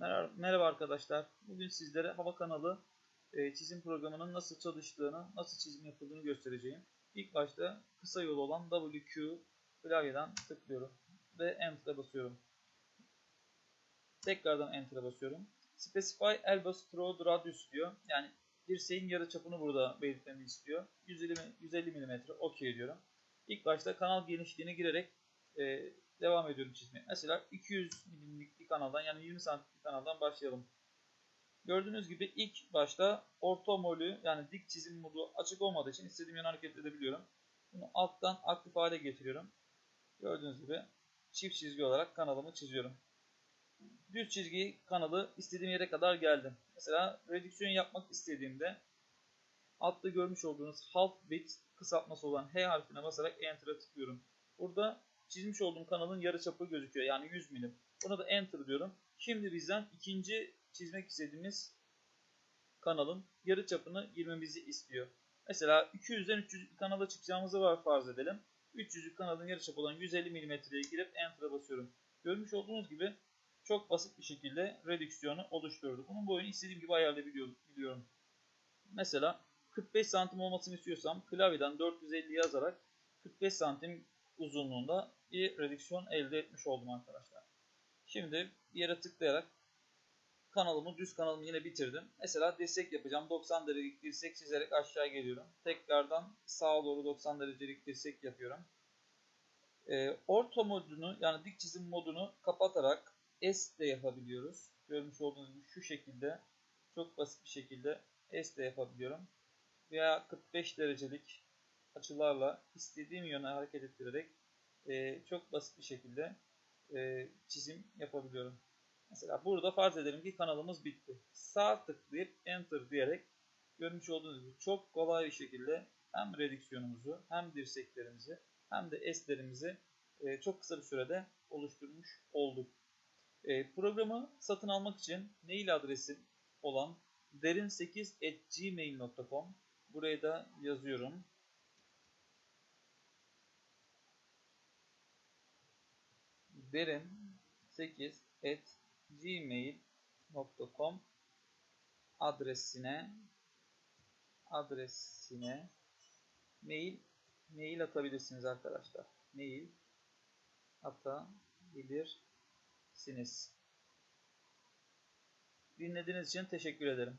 Merhaba, arkadaşlar. Bugün sizlere hava kanalı e, çizim programının nasıl çalıştığını, nasıl çizim yapıldığını göstereceğim. İlk başta kısa yol olan WQ klavyeden tıklıyorum ve Enter'a basıyorum. Tekrardan Enter'a basıyorum. Specify Elbow Through Radius diyor. Yani dirseğin yarı çapını burada belirtmemi istiyor. 150, 150 mm OK diyorum. İlk başta kanal genişliğine girerek e, devam ediyorum çizmeye. Mesela 200 milimlik bir kanaldan yani 20 santimlik kanaldan başlayalım. Gördüğünüz gibi ilk başta orta molü yani dik çizim modu açık olmadığı için istediğim yöne hareket edebiliyorum. Bunu alttan aktif hale getiriyorum. Gördüğünüz gibi çift çizgi olarak kanalımı çiziyorum. Düz çizgi kanalı istediğim yere kadar geldim. Mesela redüksiyon yapmak istediğimde altta görmüş olduğunuz half bit kısaltması olan H harfine basarak Enter'a tıklıyorum. Burada çizmiş olduğum kanalın yarıçapı gözüküyor. Yani 100 milim. Buna da enter diyorum. Şimdi bizden ikinci çizmek istediğimiz kanalın yarıçapını girmemizi istiyor. Mesela 200'den 300 kanala çıkacağımızı var farz edelim. 300'lük kanalın yarıçapı olan 150 mm'ye girip enter'a basıyorum. Görmüş olduğunuz gibi çok basit bir şekilde redüksiyonu oluşturdu. Bunun boyunu istediğim gibi ayarlayabiliyorum. Mesela 45 santim olmasını istiyorsam klavyeden 450 yazarak 45 santim uzunluğunda bir redüksiyon elde etmiş oldum arkadaşlar. Şimdi bir yere tıklayarak kanalımı, düz kanalımı yine bitirdim. Mesela dirsek yapacağım. 90 derecelik dirsek çizerek aşağı geliyorum. Tekrardan sağa doğru 90 derecelik dirsek yapıyorum. E, orta modunu yani dik çizim modunu kapatarak S de yapabiliyoruz. Görmüş olduğunuz gibi şu şekilde çok basit bir şekilde S de yapabiliyorum. Veya 45 derecelik açılarla istediğim yöne hareket ettirerek e, çok basit bir şekilde e, çizim yapabiliyorum. Mesela burada farz edelim ki kanalımız bitti. Sağ tıklayıp Enter diyerek görmüş olduğunuz gibi çok kolay bir şekilde hem redüksiyonumuzu hem dirseklerimizi hem de eslerimizi e, çok kısa bir sürede oluşturmuş olduk. E, programı satın almak için mail adresim olan derin8.gmail.com buraya da yazıyorum. Derin8 at gmail.com adresine adresine mail mail atabilirsiniz arkadaşlar. Mail atabilirsiniz. Dinlediğiniz için teşekkür ederim.